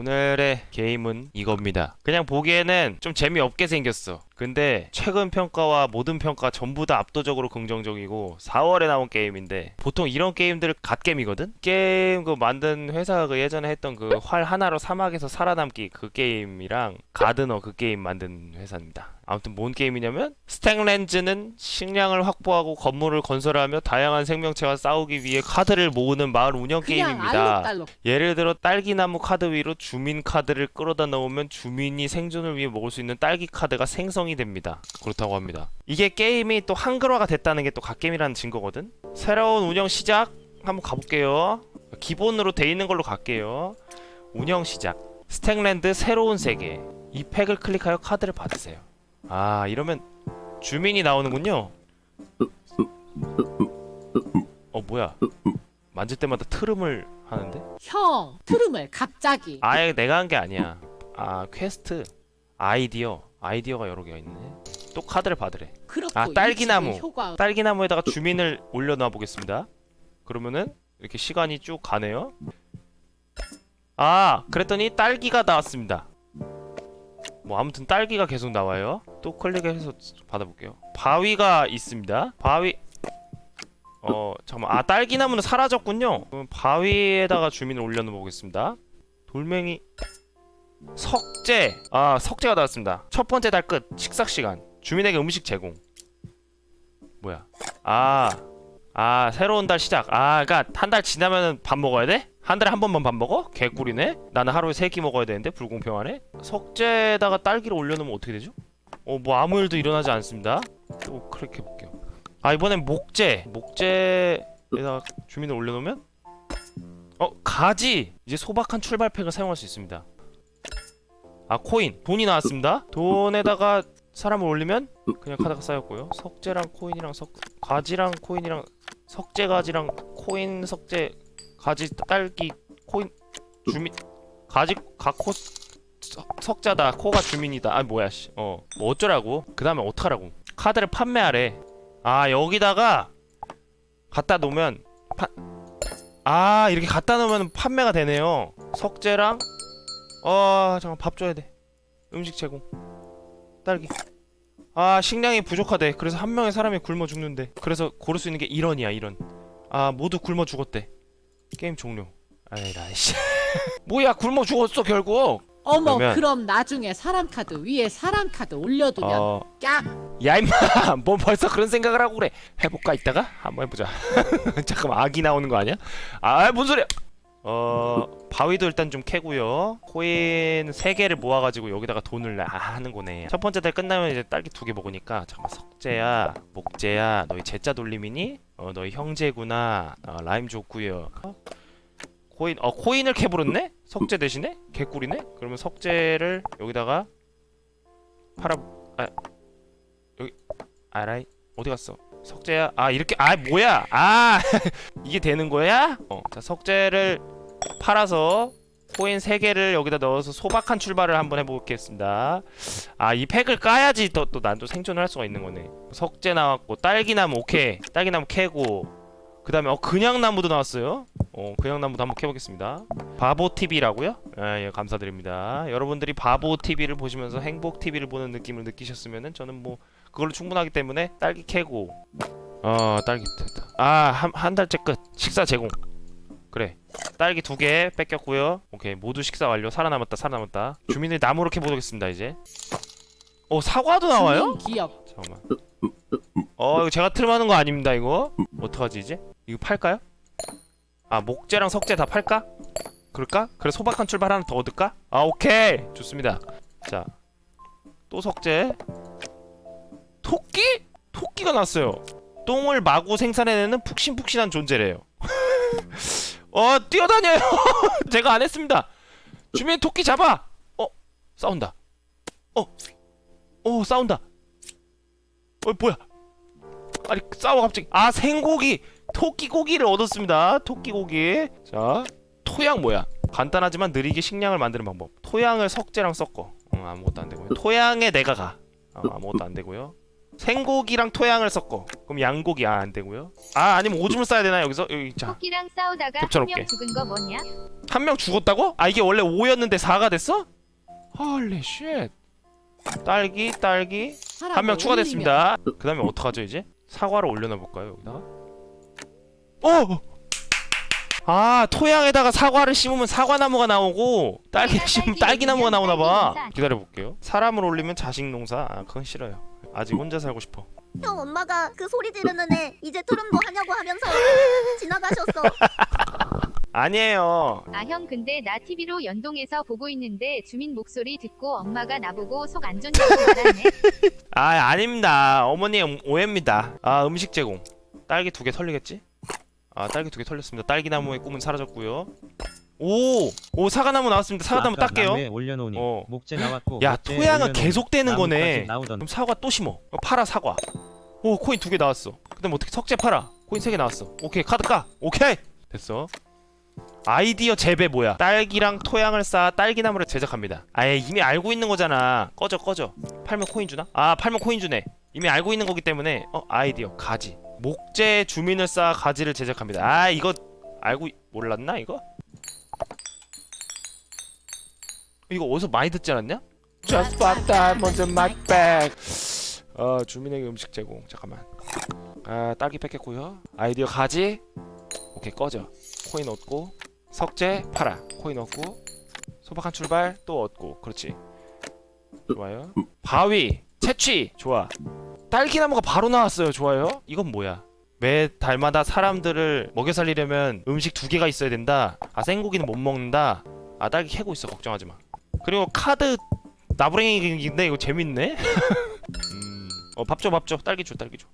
오늘의 게임은 이겁니다. 그냥 보기에는 좀 재미없게 생겼어. 근데 최근 평가와 모든 평가 전부 다 압도적으로 긍정적이고 4월에 나온 게임인데 보통 이런 게임들 갓겜이거든? 게임 그 만든 회사가 그 예전에 했던 그 활 하나로 사막에서 살아남기 그 게임이랑 가드너 그 게임 만든 회사입니다. 아무튼 뭔 게임이냐면 스택렌즈는 식량을 확보하고 건물을 건설하며 다양한 생명체와 싸우기 위해 카드를 모으는 마을 운영 게임입니다. 알록달록 예를 들어 딸기나무 카드 위로 주민 카드를 끌어다 넣으면 주민이 생존을 위해 먹을 수 있는 딸기 카드가 생성이 됩니다. 그렇다고 합니다. 이게 게임이 또 한글화가 됐다는 게 또 갓게임이라는 증거거든. 새로운 운영 시작 한번 가볼게요. 기본으로 돼 있는 걸로 갈게요. 운영 시작. 스택랜드 새로운 세계. 이 팩을 클릭하여 카드를 받으세요. 아 이러면 주민이 나오는군요. 어 뭐야? 만질 때마다 트름을 하는데? 형 트름을 갑자기 아예 내가 한 게 아니야. 아 퀘스트 아이디어 아이디어가 여러 개가 있네. 또 카드를 받으래. 그렇고 아, 딸기나무. 이 집의 효과 딸기나무에다가 주민을 올려놔 보겠습니다. 그러면은 이렇게 시간이 쭉 가네요. 아 그랬더니 딸기가 나왔습니다. 뭐 아무튼 딸기가 계속 나와요. 또 클릭해서 받아볼게요. 바위가 있습니다. 바위 어 잠깐만 아 딸기나무는 사라졌군요. 그럼 바위에다가 주민을 올려놓아 보겠습니다. 돌멩이 석재 아 석재가 나왔습니다. 첫 번째 달 끝 식사 시간 주민에게 음식 제공 뭐야 아, 아 새로운 달 시작. 아, 그러니까 한 달 지나면은 밥 먹어야 돼? 한 달에 한 번만 밥 먹어? 개꿀이네. 나는 하루에 세 끼 먹어야 되는데 불공평하네. 석재에다가 딸기를 올려놓으면 어떻게 되죠? 어, 뭐 아무 일도 일어나지 않습니다. 또 클릭해 볼게요. 아, 이번엔 목재. 목재에다가 주민을 올려놓으면 어, 가지. 이제 소박한 출발팩을 사용할 수 있습니다. 아, 코인. 돈이 나왔습니다. 돈에다가 사람을 올리면 그냥 카드가 쌓였고요. 석재랑 코인이랑 석 가지랑 코인이랑 석재 가지랑 코인 석재 가지 딸기 코인 주민 가지 가코 석- 석자다 코가 주민이다. 아 뭐야 씨. 어. 뭐 어쩌라고? 그 다음에 어떡하라고? 카드를 판매하래. 아 여기다가 갖다 놓으면 파... 아 이렇게 갖다 놓으면 판매가 되네요. 석재랑 어 잠깐 밥 줘야 돼. 음식 제공. 딸기. 아 식량이 부족하대. 그래서 한 명의 사람이 굶어 죽는데. 그래서 고를 수 있는 게 1원이야 1원. 아 모두 굶어 죽었대. 게임 종료. 아이라 씨. 뭐야 굶어 죽었어 결국. 어머 그러면- 그럼 나중에 사람 카드 위에 사람 카드 올려두면 어. 깍 야 임마 뭐 벌써 그런 생각을 하고 그래 해볼까 이따가 한번 해보자 잠깐만 아기 나오는 거 아니야 아 뭔 소리야 어 바위도 일단 좀 캐고요. 코인 3개를 모아가지고 여기다가 돈을 나- 아, 하는 거네. 첫 번째 달 끝나면 이제 딸기 두 개 먹으니까 잠깐만 석재야 목재야 너희 제자 돌림이니? 어 너희 형제구나. 어, 라임 좋구요. 어? 코인 어 코인을 캐부렸네? 석재 대신에? 개꿀이네? 그러면 석재를 여기다가 팔아 아 여기 아라이 어디 갔어? 석재야? 아 이렇게 아 뭐야? 아 이게 되는 거야? 어자 석재를 팔아서 코인 3개를 여기다 넣어서 소박한 출발을 한번 해보겠습니다 아 이 팩을 까야지 또 또난또 생존을 할 수가 있는 거네 석재 나왔고 딸기나무 오케이 딸기나무 캐고 그 다음에 어 그냥 나무도 나왔어요 어 그냥 나무도 한번 캐보겠습니다 바보 TV라고요? 아, 예, 감사드립니다. 여러분들이 바보 TV를 보시면서 행복 TV를 보는 느낌을 느끼셨으면은 저는 뭐 그걸로 충분하기 때문에 딸기 캐고 어 딸기 됐다. 아한 한 달째 끝 식사 제공. 그래 딸기 두 개 뺏겼고요. 오케이 모두 식사 완료. 살아남았다 살아남았다. 주민들 나무로 캐보겠습니다 이제. 어 사과도 나와요? 기업 잠깐만. 어 이거 제가 틀만한 거 아닙니다 이거. 어떡하지 이제? 이거 팔까요? 아 목재랑 석재 다 팔까? 그럴까? 그래 소박한 출발 하나 더 얻을까? 아 오케이 좋습니다. 자또 석재. 토끼? 토끼가 났어요. 똥을 마구 생산해내는 푹신푹신한 존재래요. 어 뛰어다녀요. 제가 안 했습니다. 주민 토끼 잡아. 어 싸운다. 어. 어 싸운다. 어 뭐야? 아니 싸워 갑자기. 아 생고기. 토끼 고기를 얻었습니다. 토끼 고기. 자 토양 뭐야? 간단하지만 느리게 식량을 만드는 방법. 토양을 석재랑 섞어. 어, 아무것도 안 되고요. 토양에 내가 가. 어, 아무것도 안 되고요. 생고기랑 토양을 섞어. 그럼 양고기 아 안 되고요. 아 아니면 오줌을 싸야 되나 여기서 여기 자. 토끼랑 싸우다가 겹쳐놓게. 한명 죽은 거 뭐냐? 한 명 죽었다고? 아 이게 원래 5였는데 4가 됐어? 헐리 쉣. 딸기 딸기 한 명 추가됐습니다. 그다음에 어떡하죠 이제? 사과를 올려놔 볼까요 여기다가? 어! 아 토양에다가 사과를 심으면 사과나무가 나오고 딸기 심으면 딸기 딸기나무가 나오나 봐. 기다려 볼게요. 사람을 올리면 자식 농사. 아 그건 싫어요. 아직 혼자 살고 싶어. 형 엄마가 그 소리 지르는 애 이제 트름도 하냐고 하면서 지나가셨어. 아니에요. 아 형 근데 나 TV로 연동해서 보고 있는데 주민 목소리 듣고 엄마가 나보고 속 안 좋냐고 말하네. 아 아닙니다. 어머니 음- 오해입니다. 아 음식 제공. 딸기 두 개 털리겠지? 아 딸기 두 개 털렸습니다. 딸기 나무의 꿈은 사라졌고요. 오! 오 사과나무 나왔습니다. 사과나무 아까 딸게요. 나무에 올려놓으니 어. 목재 나왔고 야 토양은 올려놓으니 계속 되는 나무까지 거네. 나오던 그럼 사과 또 심어. 어, 팔아 사과. 오 코인 두 개 나왔어. 그다음 어떻게 석재 팔아? 코인 세 개 나왔어. 오케이 카드 까. 오케이 됐어. 아이디어 재배 뭐야? 딸기랑 토양을 쌓아 딸기나무를 제작합니다. 아예 이미 알고 있는 거잖아. 꺼져 꺼져. 팔면 코인 주나? 아 팔면 코인 주네. 이미 알고 있는 거기 때문에 어 아이디어 가지. 목재 주민을 쌓아 가지를 제작합니다. 아 이거 알고 있- 몰랐나 이거? 이거 어디서 많이 듣지 않았냐? Just put diamonds in my bag. 어 주민에게 음식 제공. 잠깐만. 아 딸기 뺏겼고요. 아이디어 가지. 오케이 꺼져. 코인 얻고 석재 팔아. 코인 얻고 소박한 출발 또 얻고. 그렇지. 좋아요. 바위 채취 좋아. 딸기나무가 바로 나왔어요. 좋아요. 이건 뭐야? 매 달마다 사람들을 먹여 살리려면 음식 두 개가 있어야 된다. 아 생고기는 못 먹는다. 아 딸기 캐고 있어. 걱정하지 마. 그리고 카드 나부랭이인데 이거 재밌네. 음. 어 밥 줘 밥 줘. 딸기 줘 딸기 줘.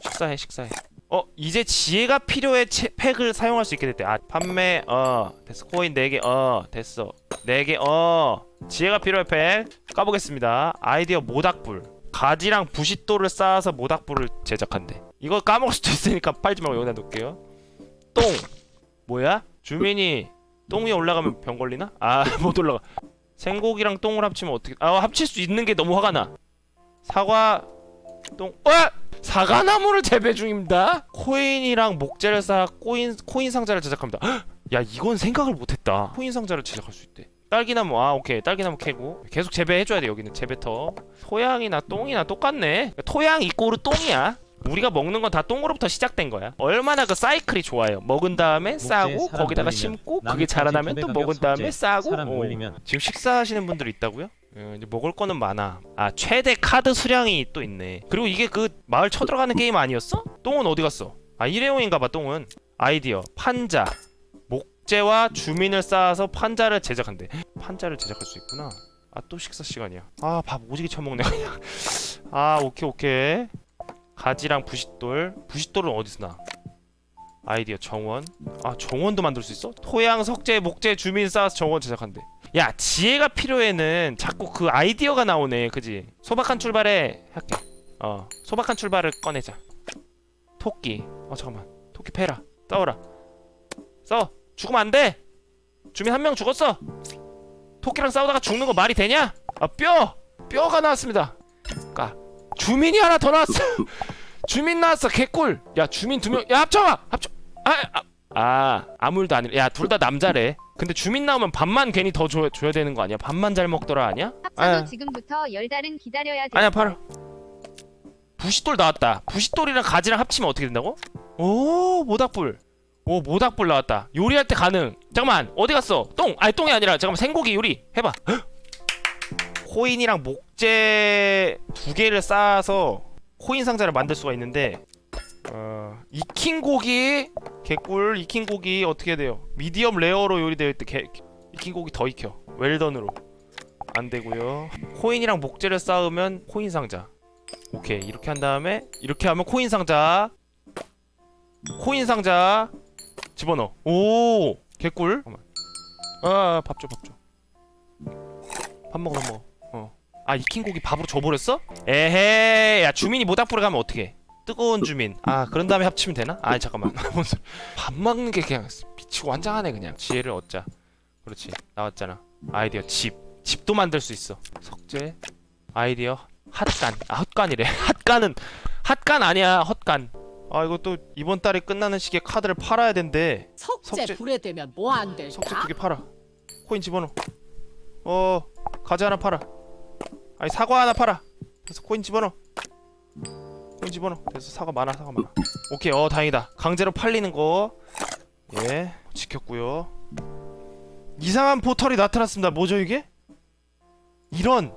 식사해 식사해. 어 이제 지혜가 필요해 채, 팩을 사용할 수 있게 됐대. 아 판매 어 됐어 코인 4개 어 됐어 4개 어 지혜가 필요해 팩 까보겠습니다. 아이디어 모닥불 가지랑 부싯돌을 쌓아서 모닥불을 제작한대. 이거 까먹을 수도 있으니까 빨지 말고 여기다 놓을게요. 똥 뭐야? 주민이 똥 위에 올라가면 병 걸리나? 아 못 올라가. 생고기랑 똥을 합치면 어떻게? 아 합칠 수 있는 게 너무 화가 나. 사과 똥. 어! 사과나무를 재배 중입니다. 코인이랑 목재를 쌓아 코인 코인 상자를 제작합니다. 헉! 야 이건 생각을 못했다. 코인 상자를 제작할 수 있대. 딸기나무 아 오케이 딸기나무 캐고 계속 재배해줘야 돼 여기는 재배터. 토양이나 똥이나 똑같네. 토양 이꼬르 똥이야. 우리가 먹는 건 다 똥으로부터 시작된 거야. 얼마나 그 사이클이 좋아요. 먹은 다음에 싸고 거기다가 올리면 심고 그게 자라나면 두또배 먹은 다음에 싸고 사람 어. 지금 식사하시는 분들이 있다고요? 예, 이제 먹을 거는 많아. 아 최대 카드 수량이 또 있네. 그리고 이게 그 마을 쳐들어가는 게임 아니었어? 똥은 어디 갔어? 아 일회용인가봐 똥은. 아이디어 판자 목재와 주민을 쌓아서 판자를 제작한대. 판자를 제작할 수 있구나. 아 또 식사 시간이야. 아 밥 오지게 처먹네 그냥. 아 오케이 오케이. 가지랑 부싯돌. 부싯돌은 어디서 나? 아이디어 정원. 아 정원도 만들 수 있어? 토양 석재 목재 주민 쌓아서 정원 제작한대. 야 지혜가 필요해는 자꾸 그 아이디어가 나오네. 그지? 소박한 출발에 할게. 어 소박한 출발을 꺼내자. 토끼. 어 잠깐만. 토끼 패라. 싸워라. 싸워. 죽으면 안돼. 주민 한 명 죽었어. 토끼랑 싸우다가 죽는 거 말이 되냐? 아 뼈! 뼈가 나왔습니다. 까 주민이 하나 더 나왔어 주민 나왔어 개꿀 야 주민 두 명 야 합쳐봐 합쳐 아, 아, 아 아무 일도 아니라 야둘 다 남자래 근데 주민 나오면 밥만 괜히 더 줘, 줘야 되는 거 아니야? 밥만 잘 먹더라 아니야? 합쳐도 아야. 지금부터 열 달은 기다려야 돼. 아니야 팔아 부싯돌 나왔다 부싯돌이랑 가지랑 합치면 어떻게 된다고? 오 모닥불 오 모닥불 나왔다 요리할 때 가능 잠깐만 어디 갔어? 똥! 아니 똥이 아니라 잠깐만 생고기 요리 해봐 헉! 코인이랑 목 재 두 개를 쌓아서 코인 상자를 만들 수가 있는데 어, 익힌 고기 개꿀 익힌 고기 어떻게 돼요? 미디엄 레어로 요리되어 있대 개, 익힌 고기 더 익혀. 웰던으로. 안 되고요. 코인이랑 목재를 쌓으면 코인 상자. 오케이. 이렇게 한 다음에 이렇게 하면 코인 상자. 코인 상자 집어넣어. 오! 개꿀. 아밥 줘 밥 줘. 밥 먹어 밥 먹어 어 아 익힌 고기 밥으로 줘버렸어? 에헤 야 주민이 모닥불에 가면 어떻게 뜨거운 주민. 아 그런 다음에 합치면 되나? 아 잠깐만. 밥 먹는 게 그냥 미치고 환장하네 그냥. 지혜를 얻자. 그렇지. 나왔잖아. 아이디어 집. 집도 만들 수 있어. 석재. 아이디어 핫간. 아 헛간이래. 핫간은 핫간 아니야 헛간. 아 이거 또 이번 달에 끝나는 시기에 카드를 팔아야 된대. 석재 석재- 불에 되면 뭐안 석재 될까? 두개 팔아. 코인 집어넣어. 어 과자 하나 팔아 아니 사과 하나 팔아. 그래서 코인 집어넣어. 코인 집어넣어. 그래서 사과 많아 사과 많아. 오케이 어 다행이다. 강제로 팔리는 거예 지켰고요. 이상한 포털이 나타났습니다. 뭐죠 이게? 이런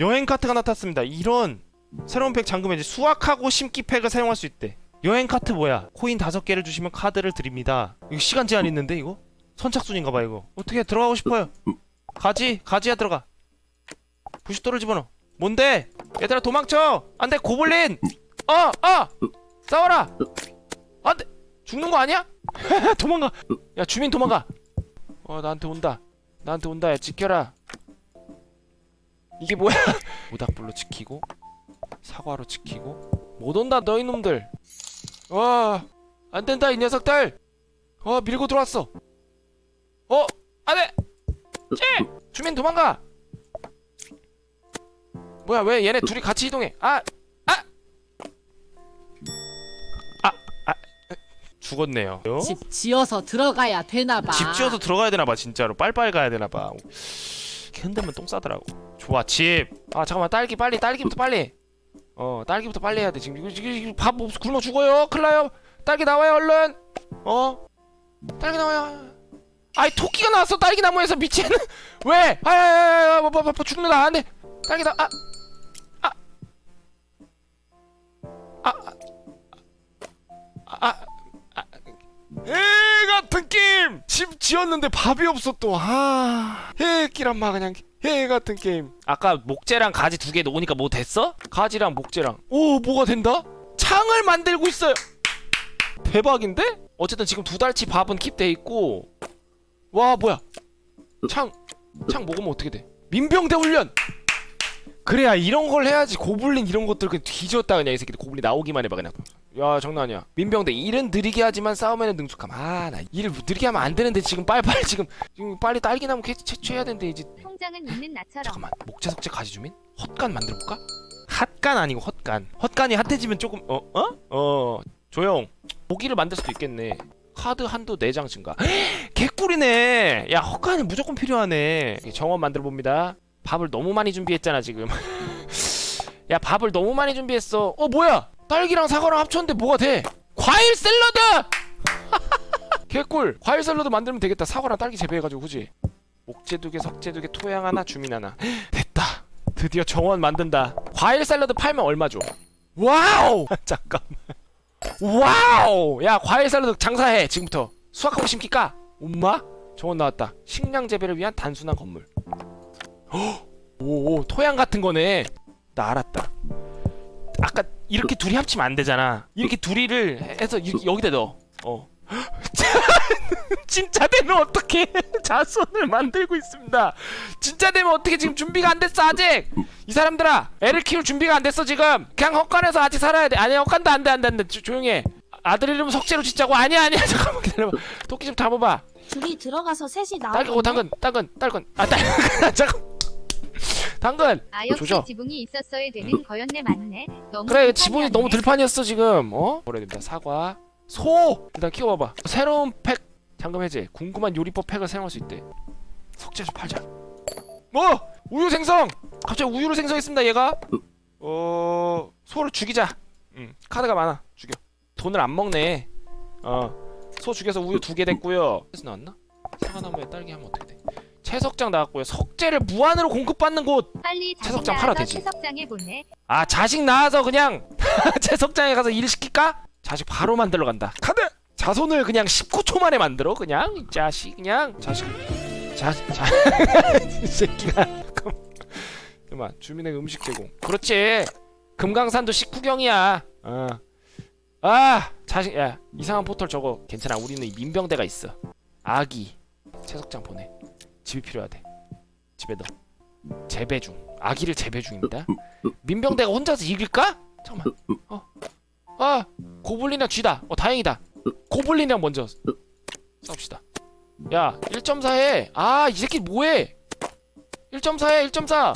여행 카트가 나타났습니다. 이런 새로운 팩 잠금에 이제 수확하고 심기 팩을 사용할 수 있대. 여행 카트 뭐야? 코인 다섯 개를 주시면 카드를 드립니다. 이거 시간 제한 있는데 이거? 선착순인가 봐 이거. 어떻게 들어가고 싶어요? 가지 가지야 들어가 부싯돌을 집어넣어. 뭔데? 얘들아 도망쳐! 안돼 고블린! 어어! 싸워라! 안돼! 죽는 거 아니야? 도망가! 야 주민 도망가! 어 나한테 온다. 나한테 온다. 야 지켜라. 이게 뭐야? 모닥불로 지키고 사과로 지키고 못 온다 너희 놈들! 와 안된다 이 녀석들! 어 밀고 들어왔어. 어 안돼! 찌 주민 도망가 뭐야 왜 얘네 둘이 같이 이동해? 아 아! 아! 아! 죽었네요. 집 지어서 들어가야 되나 봐. 집 지어서 들어가야 되나 봐 진짜로. 빨빨 가야 되나 봐. 흔들면 똥 싸더라고. 좋아 집 아 잠깐만 딸기 빨리 딸기부터 빨리. 어 딸기부터 빨리 해야 돼 지금. 이거, 이거, 이거 밥 없어 굶어 죽어요? 큰일 나요. 딸기 나와요 얼른. 어? 딸기 나와요. 아이 토끼가 나왔어 딸기 나무에서. 미친 왜? 아야야야야 뭐, 뭐, 뭐, 죽는다. 안돼. 딸기 나아 아, 아, 에 같은 게임 집 지었는데 밥이 없어 또아 끼란마 그냥 해 같은 게임 아까 목재랑 가지 두 개 놓으니까 뭐 됐어? 가지랑 목재랑 오 뭐가 된다? 창을 만들고 있어요 대박인데? 어쨌든 지금 두 달치 밥은 킵돼 있고 와 뭐야 창 창 먹으면 어떻게 돼? 민병대 훈련 그래야 이런 걸 해야지 고블린 이런 것들 그냥 뒤졌다 그냥 이 새끼들 고블린 나오기만 해봐 그냥. 야 장난 아니야. 민병대 일은 느리게 하지만 싸움에는 능숙함. 아나 일을 느리게 하면 안 되는데 지금 빨리빨리 지금 지금 빨리 딸기나무 캐 채취해야 되는데 이제. 통장은 있는 나처럼. 잠깐만. 목재 석재 가지 주민? 헛간 만들어볼까? 핫간 아니고 헛간. 헛간이 핫해지면 조금 어? 어? 어. 조용. 모기를 만들 수도 있겠네. 카드 한도 4장 증가. 개꿀이네. 야 헛간이 무조건 필요하네. 정원 만들어 봅니다 밥을 너무 많이 준비했잖아 지금. 야 밥을 너무 많이 준비했어. 어 뭐야? 딸기랑 사과랑 합쳤는데 뭐가 돼? 과일 샐러드! 개꿀. 과일 샐러드 만들면 되겠다. 사과랑 딸기 재배해가지고 그지? 목재 두개 석재 두개 토양 하나 주민 하나. 됐다. 드디어 정원 만든다. 과일 샐러드 팔면 얼마 줘? 와우! 잠깐만. 와우! 야 과일 샐러드 장사해 지금부터. 수확하고 심기 까. 엄마? 정원 나왔다. 식량 재배를 위한 단순한 건물 오 토양 같은 거네. 나 알았다. 아까 이렇게 둘이 합치면 안 되잖아. 이렇게 둘이를 해서 이렇게 여기다 넣어. 어. 진짜 되면 어떻게 자손을 만들고 있습니다. 진짜 되면 어떻게 지금 준비가 안 됐어 아직. 이 사람들아 애를 키울 준비가 안 됐어 지금. 그냥 헛간에서 아직 살아야 돼. 아니 헛간도 안돼 안돼 안돼. 조용히 해. 아들 이름 석재로 짓자고? 아니야 아니야 잠깐만 기다려봐. 토끼 좀 잡아봐. 둘이 들어가서 셋이 딸기 오 나오겠네. 당근 당근 딸근 아 딸근 잠깐 당근! 아 조져. 역시 지붕이 있었어야 되는 거였네 맞네. 너무 그래. 지붕이 너무 들판이었어 지금. 어? 뭐라 됩니다. 사과. 소! 일단 키워봐봐. 새로운 팩 잠금 해제. 궁금한 요리법 팩을 사용할 수 있대. 석재 좀 팔자. 뭐? 우유 생성! 갑자기 우유를 생성했습니다 얘가. 어 소를 죽이자. 응 카드가 많아. 죽여. 돈을 안 먹네. 어 소 죽여서 우유 두 개 됐고요. 그래서 나왔나? 사과나무에 딸기 하면 어떻게 돼 채석장 나왔고요. 석재를 무한으로 공급받는 곳. 빨리 채석장 팔아 되지. 채석장에 보내 아 자식 낳아서 그냥 채석장에 가서 일 시킬까? 자식 바로 만들러 간다. 카드! 자손을 그냥 19초 만에 만들어 그냥. 이 자식 그냥. 자식. 자자이 새끼가. 잠깐만. 주민의 음식 제공. 그렇지. 금강산도 식후경이야. 어 아 자식 야 이상한 포털 저거 괜찮아. 우리는 이 민병대가 있어. 아기. 채석장 보내 집이 필요하대 집에 넣어 재배 중 아기를 재배 중입니다 민병대가 혼자서 이길까? 잠깐만. 어. 아, 고블린이랑 쥐다. 어, 다행이다. 고블린이랑 먼저 싸웁시다. 야, 1.4 해. 아, 이 새끼 뭐해? 1.4 해, 1.4.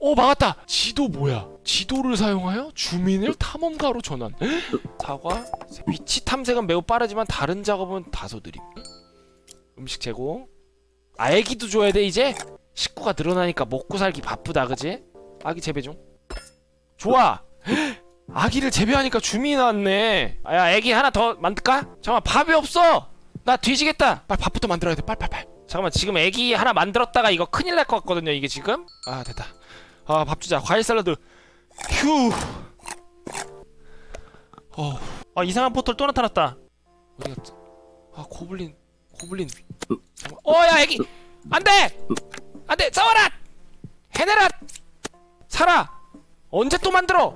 오, 막았다. 지도 뭐야? 지도를 사용하여 주민을 탐험가로 전환. 사과. 위치 탐색은 매우 빠르지만 다른 작업은 다소 느림. 음식 제공. 아 애기도 줘야 돼 이제. 식구가 늘어나니까 먹고 살기 바쁘다 그지? 아기 재배 중. 좋아. 아기를 재배하니까 주민이. 아, 야 애기 하나 더 만들까? 잠깐만 밥이 없어. 나 뒤지겠다. 빨리 밥부터 만들어야 돼. 빨리. 잠깐만 지금 애기 하나 만들었다가 이거 큰일 날 것 같거든요 이게 지금. 아 됐다. 아 밥 주자. 과일 샐러드. 휴. 어. 아 이상한 포털 또 나타났다. 어디 갔지? 아 고블린. 고블린. 어야 애기. 안돼. 안돼 싸워라. 해내라. 살아. 언제 또 만들어?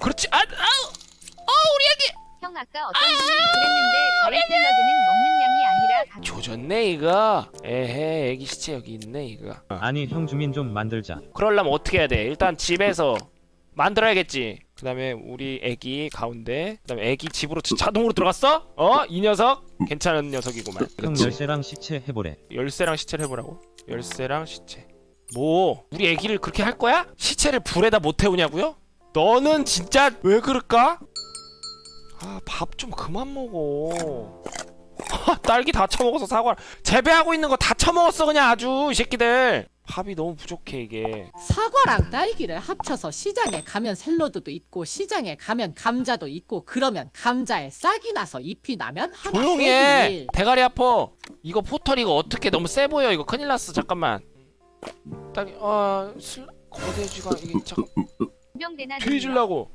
그렇지. 아, 아우. 어 우리 애기. 형 아까 어떤 분이 그랬는데 과일 샐러드는 먹는 양이 아니라 가... 조졌네 이거. 에헤 애기 시체 여기 있네 이거. 아니 형 주민 좀 만들자. 그러려면 어떻게 해야 돼? 일단 집에서 만들어야겠지. 그 다음에 우리 애기 가운데. 그 다음에 애기 집으로 자- 자동으로 들어갔어? 어? 이 녀석 괜찮은 녀석이구만. 형 그렇지. 열쇠랑 시체 해보래. 열쇠랑 시체를 해보라고? 열쇠랑 시체. 뭐? 우리 애기를 그렇게 할 거야? 시체를 불에다 못 태우냐고요? 너는 진짜 왜 그럴까? 아 밥 좀 그만 먹어. 아, 딸기 다 처먹어서 사과 재배하고 있는 거 다 처먹었어 그냥 아주 이 새끼들. 밥이 너무 부족해 이게. 사과랑 딸기를 합쳐서 시장에 가면 샐러드도 있고 시장에 가면 감자도 있고 그러면 감자에 싹이 나서 잎이 나면 하나 조용히 해. 빼기. 대가리 아파. 이거 포털 이거 어떻게 너무 세 보여? 이거 큰일 났어. 잠깐만. 딸기 아 슬... 거대지가 이게 잠깐. 병대나 뒤질라고.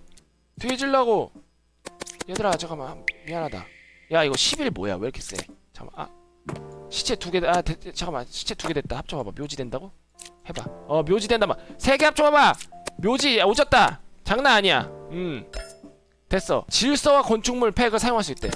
뒤질라고. 얘들아 잠깐만. 미안하다. 야 이거 10일 뭐야? 왜 이렇게 세? 잠깐만. 아 시체 두 개아 잠깐만. 시체 두 개 됐다. 합쳐봐봐. 묘지 된다고 해봐. 어 묘지 된다마. 세 개 합쳐봐봐. 묘지 야, 오졌다. 장난 아니야. 음. 됐어. 질서와 건축물 팩을 사용할 수 있대.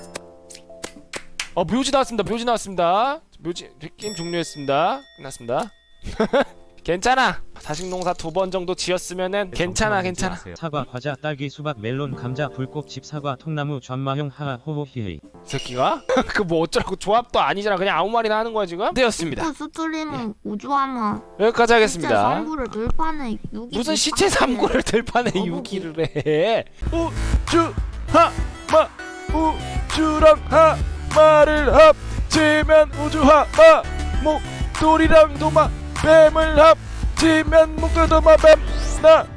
어 묘지 나왔습니다. 묘지 나왔습니다. 묘지 게임 종료했습니다. 끝났습니다 괜찮아 사식농사 두 번 정도 지었으면은 괜찮아 괜찮아 사과, 과자, 딸기, 수박, 멜론, 감자, 불꽃집, 사과, 통나무, 전마형, 하하, 호호, 히헤이. 이 새끼가? 그 뭐 어쩌라고 조합도 아니잖아 그냥 아무 말이나 하는 거야 지금? 되었습니다 그 스트리밍 우주하마. 여기까지 하겠습니다 상부를 들판에 유기. 무슨 시체 삼고를 들판에 거북이. 유기를 해 우주 하마 우주랑 하마를 합치면 우주 하마 목돌이랑 도마 뱀을 합치면 목돌 도마 뱀나